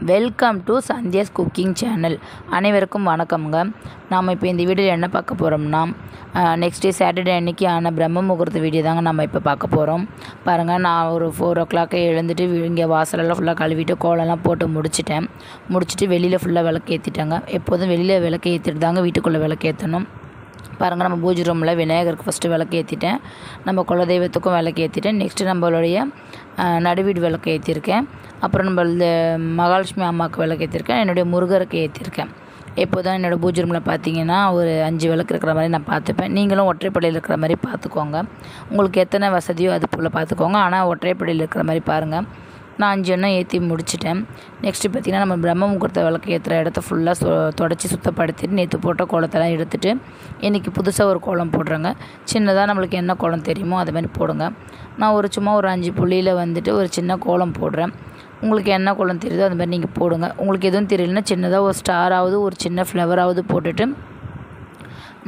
Welcome to Sandhya's cooking channel. அனைவருக்கும் வணக்கம்ங்க. நாம் இப்போ இந்த வீடியோவில் என்ன பார்க்க போகிறோம்னா நெக்ஸ்ட் டே சாட்டர்டே அன்றைக்கி ஆன பிரம்ம முகூர்த்த வீடியோ தாங்க நம்ம இப்போ பார்க்க போகிறோம் பாருங்கள் நான் ஒரு ஃபோர் ஓ கிளாக்கே எழுந்துட்டு இங்கே வாசலெல்லாம் ஃபுல்லாக கழுவிட்டு கோலம்லாம் போட்டு முடிச்சிட்டேன். முடிச்சுட்டு வெளியில் ஃபுல்லாக விளக்கு ஏற்றிட்டாங்க எப்போதும் வெளியில் விளக்கு ஏற்றிட்டு தாங்க வீட்டுக்குள்ளே விளக்கு ஏற்றணும் பாருங்கள் நம்ம பூஜை ரூமில் விநாயகருக்கு ஃபஸ்ட்டு விளக்கு ஏற்றிட்டேன் நம்ம குலதெய்வத்துக்கும் விளக்கு ஏற்றிட்டேன் நெக்ஸ்ட்டு நம்மளுடைய நடுவீடு விளக்கு ஏற்றிருக்கேன் அப்புறம் நம்ம இந்த மகாலட்சுமி அம்மாவுக்கு விளக்கு ஏற்றிருக்கேன் என்னுடைய முருகருக்கு ஏற்றிருக்கேன் எப்போதும் என்னோடய பூஜை ரூமில் பார்த்தீங்கன்னா ஒரு அஞ்சு விளக்கு இருக்கிற மாதிரி நான் பார்த்துப்பேன். நீங்களும் ஒற்றைப்படையில் இருக்கிற மாதிரி பார்த்துக்கோங்க. உங்களுக்கு எத்தனை வசதியோ அது போல் பார்த்துக்கோங்க. ஆனால் ஒற்றைப்படையில் இருக்கிற மாதிரி பாருங்கள் நான் அஞ்சு எண்ணம் ஏற்றி முடிச்சிட்டேன். நெக்ஸ்ட்டு பார்த்திங்கன்னா நம்ம பிரம்ம முகூர்த்த விளக்கு ஏற்றுற இடத்த ஃபுல்லாக சொ தொடச்சி சுத்தப்படுத்திட்டு நேற்று போட்ட கோலத்தெல்லாம் எடுத்துட்டு இன்றைக்கி புதுசாக ஒரு கோலம் போடுறேங்க. சின்னதாக நம்மளுக்கு என்ன கோலம் தெரியுமோ அது மாதிரி போடுங்க. நான் ஒரு சும்மா ஒரு அஞ்சு புள்ளியில் வந்துட்டு ஒரு சின்ன கோலம் போடுறேன். உங்களுக்கு என்ன கோலம் தெரியுதோ அது மாதிரி நீங்கள் போடுங்க. உங்களுக்கு எதுவும் தெரியலனா சின்னதாக ஒரு ஸ்டாராவது ஒரு சின்ன ஃப்ளவராவது போட்டுட்டு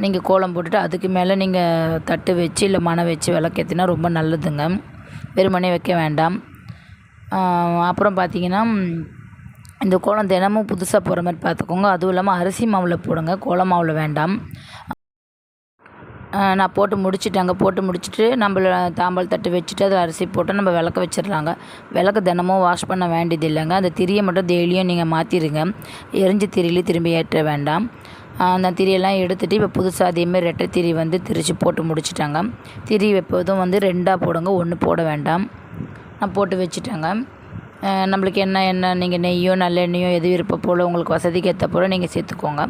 நீங்கள் கோலம் போட்டுட்டு அதுக்கு மேலே நீங்கள் தட்டு வச்சு இல்லை மனை வச்சு விளக்கேற்றினா ரொம்ப நல்லதுங்க. வெறுமனே வைக்க வேண்டாம். அப்புறம் பார்த்தீங்கன்னா இந்த கோலம் தினமும் புதுசாக போகிற மாதிரி பார்த்துக்கோங்க அதுவும் இல்லாமல் அரிசி மாவில் போடுங்க. கோலம் மாவில் வேண்டாம். நான் போட்டு முடிச்சிட்டேங்க போட்டு முடிச்சுட்டு நம்மள தாம்பால் தட்டு வச்சுட்டு அதில் அரிசி போட்டு நம்ம விளக்க வச்சிடலாங்க. விளக்கு தினமும் வாஷ் பண்ண வேண்டியது இல்லைங்க. அந்த திரியை மட்டும் டெய்லியும் நீங்கள் மாற்றிடுங்க எரிஞ்ச திரியிலே திரும்பி ஏற்ற வேண்டாம். அந்த திரியெல்லாம் எடுத்துகிட்டு இப்போ புதுசாக அதேமாரி ரெட்டை திரி வந்து திரித்து போட்டு முடிச்சிட்டாங்க. திரி எப்போதும் வந்து ரெண்டாக போடுங்க. ஒன்று போட வேண்டாம். நான் போட்டு வச்சுட்டேங்க. நம்மளுக்கு என்ன என்ன நீங்கள் நெய்யோ நல்லெண்ணெயோ எது விருப்பம் போல் உங்களுக்கு வசதிக்கு ஏற்ற போல் நீங்கள் சேர்த்துக்கோங்க.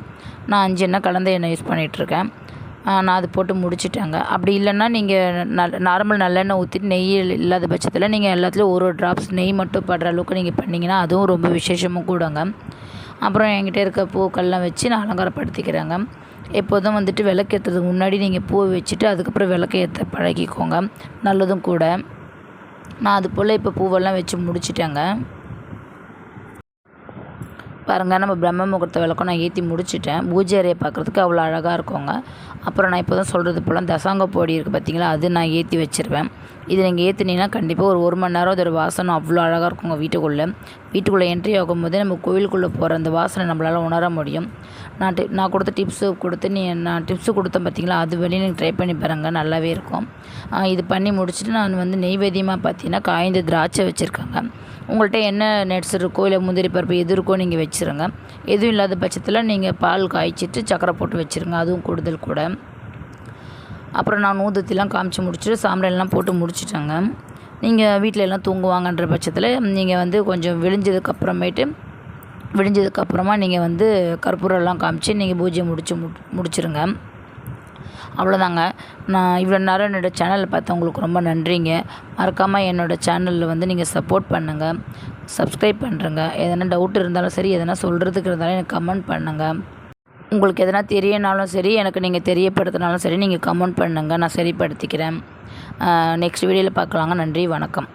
நான் அஞ்சு எண்ணெய் கலந்த எண்ணெய் யூஸ் பண்ணிகிட்ருக்கேன் நான் அது போட்டு முடிச்சிட்டேங்க. அப்படி இல்லைன்னா நீங்கள் நல் நார்மல் நல்லெண்ணெய் ஊற்றிட்டு நெய் இல்லாத பட்சத்தில் நீங்கள் எல்லாத்துலேயும் ஒரு ஒரு ட்ராப்ஸ் நெய் மட்டும் படுற அளவுக்கு நீங்கள் பண்ணிங்கன்னா அதுவும் ரொம்ப விசேஷமும் கூடங்க. அப்புறம் என்கிட்ட இருக்க பூக்கள்லாம் வச்சு நான் அலங்காரப்படுத்திக்கிறேங்க. எப்போதும் வந்துட்டு விளக்கு ஏற்றுறதுக்கு முன்னாடி நீங்கள் பூவை வச்சுட்டு அதுக்கப்புறம் விளக்கு ஏற்ற பழகிக்கோங்க. நல்லதும் கூட. நான் அது போல் இப்போ பூவெல்லாம் வச்சு முடிச்சிட்டேங்க. பாருங்கள் நம்ம பிரம்ம முகூர்த்த விளக்கம் நான் ஏற்றி முடிச்சிட்டேன். பூஜை அறையை பார்க்குறதுக்கு அவ்வளோ அழகாக இருக்குங்க. அப்புறம் நான் இப்போ தான் சொல்கிறது போல் தசாங்க பொடி இருக்குது பார்த்தீங்களா அது நான் ஏற்றி வச்சுருவேன். இது நீங்கள் ஏற்றுனீங்கன்னா கண்டிப்பாக ஒரு ஒரு மணி நேரம் அதோடய வாசனை அவ்வளோ அழகாக இருக்குங்க வீட்டுக்குள்ளே. வீட்டுக்குள்ளே என்ட்ரி ஆகும்போதே நம்ம கோவிலுக்குள்ளே போகிற அந்த வாசனை நம்மளால் உணர முடியும். நான் டி நான் கொடுத்த டிப்ஸு கொடுத்து நீ நான் டிப்ஸு கொடுத்தேன் பார்த்தீங்களா அது வெளியே நீங்கள் ட்ரை பண்ணி பாருங்கள் நல்லாவே இருக்கும். இது பண்ணி முடிச்சுட்டு நான் வந்து நெய்வேதியமாக பார்த்தீங்கன்னா காய்ந்த திராட்சை வச்சுருக்காங்க. உங்கள்கிட்ட என்ன நட்ஸ் இருக்கோ இல்லை முந்திரி பருப்பு எது இருக்கோ நீங்கள் வச்சுருங்க. எதுவும் இல்லாத பட்சத்தில் நீங்கள் பால் காய்ச்சிட்டு சக்கரை போட்டு வச்சுருங்க. அதுவும் கூடுதல் கூட. அப்புறம் நான் ஊதத்திலாம் காமிச்சு முடிச்சுட்டு சாம்பிராணிலாம் போட்டு முடிச்சிட்டேங்க. நீங்கள் வீட்டில் எல்லாம் தூங்குவாங்கன்ற பட்சத்தில் நீங்கள் வந்து கொஞ்சம் விழிஞ்சதுக்கப்புறமேட்டு விடிஞ்சதுக்கப்புறமா நீங்கள் வந்து கற்பூரம்லாம் காமிச்சு நீங்கள் பூஜை முடிச்சு முடிச்சிருங்க. அவ்வளோதாங்க. நான் இவ்வளோ நேரம் என்னோடய சேனலில் பார்த்தவங்களுக்கு ரொம்ப நன்றிங்க. மறக்காமல் என்னோடய சேனலில் வந்து நீங்கள் சப்போர்ட் பண்ணுங்கள் சப்ஸ்கிரைப் பண்ணுறங்க எதனா டவுட் இருந்தாலும் சரி எதனா சொல்கிறதுக்கு இருந்தாலும் எனக்கு கமெண்ட் பண்ணுங்கள் உங்களுக்கு எதனா தெரியனாலும் சரி எனக்கு நீங்கள் தெரியப்படுத்தினாலும் சரி நீங்கள் கமெண்ட் பண்ணுங்கள் நான் சரிப்படுத்திக்கிறேன். நெக்ஸ்ட் வீடியோவில் பார்க்கலாங்க. நன்றி வணக்கம்.